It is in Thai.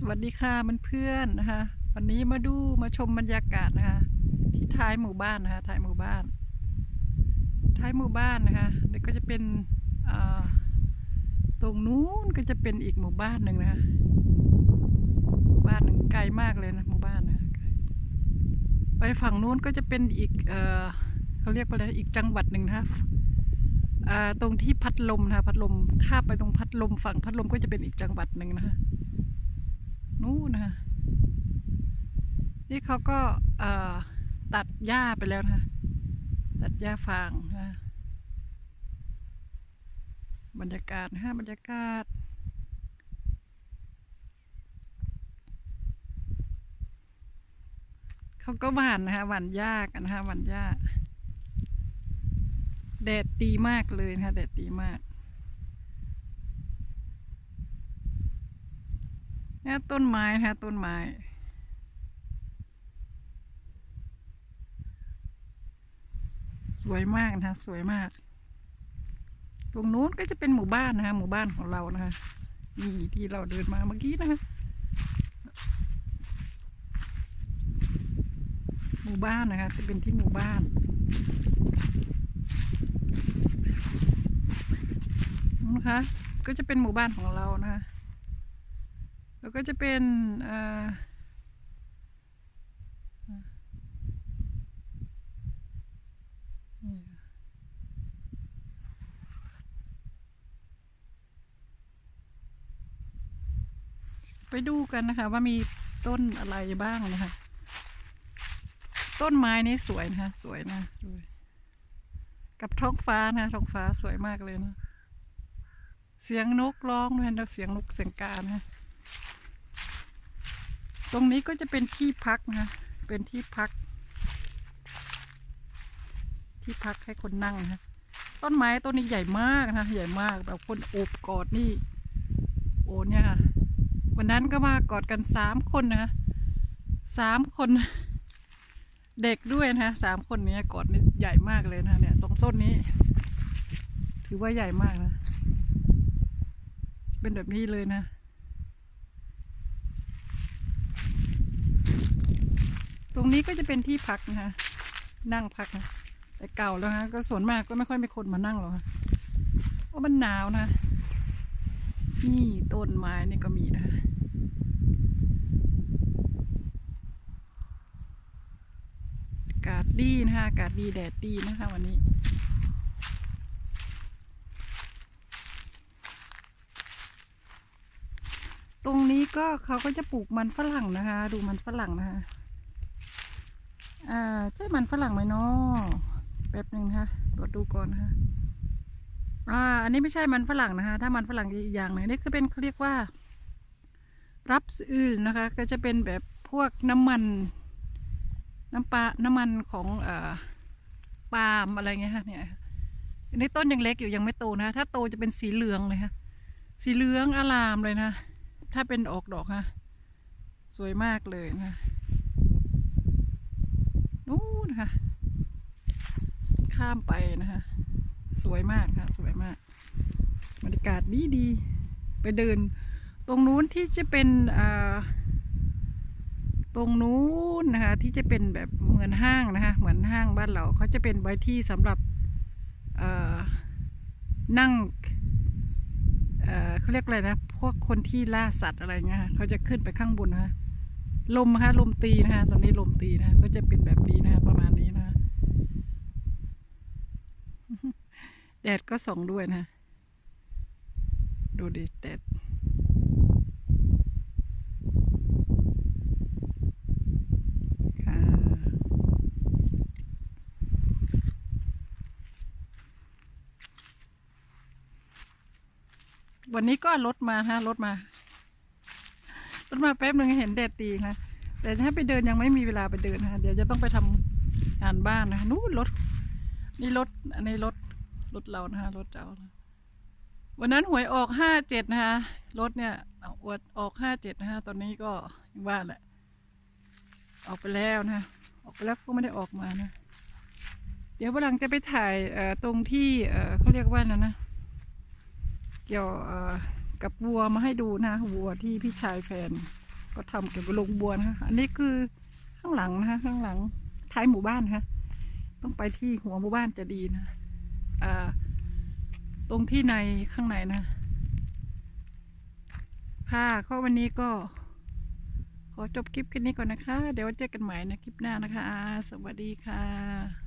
สวัสดีค่ะเพื่อนๆนะคะวันนี้มาดูมาชมบรรยากาศนะคะที่ท้ายหมู่บ้านนะคะท้ายหมู่บ้าน ท้ายหมู่บ้านนะคะเดี๋ยวก็จะเป็นตรงนู้นก็จะเป็นอีกหมู่บ้านหนึ่งนะคะบ้านหนึ่งไกลมากเลยนะหมู่บ้านนะะไปฝั่งนู้นก็จะเป็นอีกเเขาเรียกว่าอะไรอีกจังหวัดหนึ่งนะคะตรงที่พัดลมนะคะพัดลมข้ามไปตรงพัดลมฝั่งพัดลมก็จะเป็นอีกจังหวัดหนึ่งนะคะ นู่นนะคะนี่เขาก็ตัดหญ้าไปแล้วนะคะตัดหญ้าฟางนะบรรยากาศนะฮะบรรยากาศ เขาก็หว่านนะคะหว่านหญ้ากันนะคะหว่านหญ้าแดดดีมากเลยนะคะแดดดีมาก นี่ต้นไม้นะคะต้นไม้ สวยมากนะคะสวยมาก ตรงนู้นก็จะเป็นหมู่บ้านนะคะหมู่บ้านของเรานะคะนี่ที่เราเดินมาเมื่อกี้นะคะหมู่บ้านนะคะ จะเป็นที่หมู่บ้านนะคะก็จะเป็นหมู่บ้านของเรานะคะ แล้วก็จะเป็นไปดูกันนะคะว่ามีต้นอะไรบ้างนะคะ ต้นไม้นี่สวยนะคะสวยนะดูกับท้องฟ้านะท้องฟ้าสวยมากเลยนะ เสียงนกร้องด้วยนะเสียงนกเสียงกานะ ตรงนี้ก็จะเป็นที่พักนะ เป็นที่พัก ที่พักให้คนนั่งนะต้นไม้ต้นนี้ใหญ่มากนะ ใหญ่มากแบบคนโอบกอดนี่ โอ้เนี่ยค่ะวันนั้นก็มากอดกันสามคนนะสามคนเด็กด้วยนะสามคนนี้กอดนี่ใหญ่มากเลยนะเนี่ยสองต้นนี้ ถือว่าใหญ่มากนะ เป็นแบบนี้เลยนะ ตรงนี้ก็จะเป็นที่พักนะคะนั่งพักนะแต่เก่าแล้วฮะก็ส่วนมากก็ไม่ค่อยมีคนมานั่งหรอกค่ะเพราะมันหนาวนะ นี่ต้นไม้นี่ก็มีนะคะอากาศดีนะคะอากาศดีแดดดีนะคะวันนี้ตรงนี้ก็เขาก็จะปลูกมันฝรั่งนะคะ ดูมันฝรั่งนะคะ อ่าใช่มันฝรั่งไหมเนาะแป๊บหนึ่งนะคะตรวจดูก่อนนะคะอ่าอันนี้ไม่ใช่มันฝรั่งนะคะ ถ้ามันฝรั่งอีกอย่างหนึ่งนี่คือเป็นเขาเรียกว่า รับอื่นนะคะ ก็จะเป็นแบบพวกน้ำมัน น้ำปลาน้ำมันของเอ่อปาล์มอะไรเงี้ยค่ะเนี่ยอันนี้ต้นยังเล็กอยู่ยังไม่โตนะถ้าโตจะเป็นสีเหลืองเลยค่ะสีเหลืองอลามเลยนะ ถ้าเป็นออกดอกฮะสวยมากเลยนะ คะ ข้ามไปนะคะ สวยมากค่ะ สวยมากบรรยากาศดีดี ไปเดิน ตรงนู้นที่จะเป็นอ่าตรงนู้นนะคะ ที่จะเป็นแบบเหมือนห้างนะคะ เหมือนห้างบ้านเราเขาจะเป็นไว้ที่สำหรับนั่งเเขาเรียกอะไรนะ พวกคนที่ล่าสัตว์อะไรเงี้ยค่ะเขาจะขึ้นไปข้างบนนะคะลมนะคะลมตีนะคะตอนนี้ลมตีนะคะก็จะเป็นแบบนี้นะคะประมาณนี้นะคะ แดดก็ส่องด้วยนะ ดูดิแดดวันนี้ก็รถมาฮะรถมา รถมาแป๊บหนึ่งเห็นแดดดีค่ะแต่ถ้าไปเดินยังไม่มีเวลาไปเดินนะเดี๋ยวจะต้องไปทำงานบ้านนะคะนู้นรถนี่รถอันนี้รถ รถเรานะคะรถเรานะวันนั้นหวยออกห้าเจ็ดนะคะรถเนี่ยอวดออกห้าเจ็ดนะคะตอนนี้ก็ยังว่าแหละ ออกไปแล้วนะออกไปแล้วก็ไม่ได้ออกมานะ เดี๋ยววันหลังจะไปถ่ายเอ่อตรงที่เอ่อเขาเรียกว่านะนะ เกี่ยวเอ่อกับวัวมาให้ดูนะวัวที่พี่ชายแฟน ก็ทำเกี่ยวกับโรงบัวนะคะอันนี้คือข้างหลังนะคะข้างหลังท้ายหมู่บ้านนะคะต้องไปที่หัวหมู่บ้านจะดีนะ ตรงที่ในข้างในนะ ค่ะก็วันนี้ก็ ขอจบคลิปแค่นี้ก่อนนะคะ เดี๋ยวเจอกันใหม่ในคลิปหน้านะคะ สวัสดีค่ะ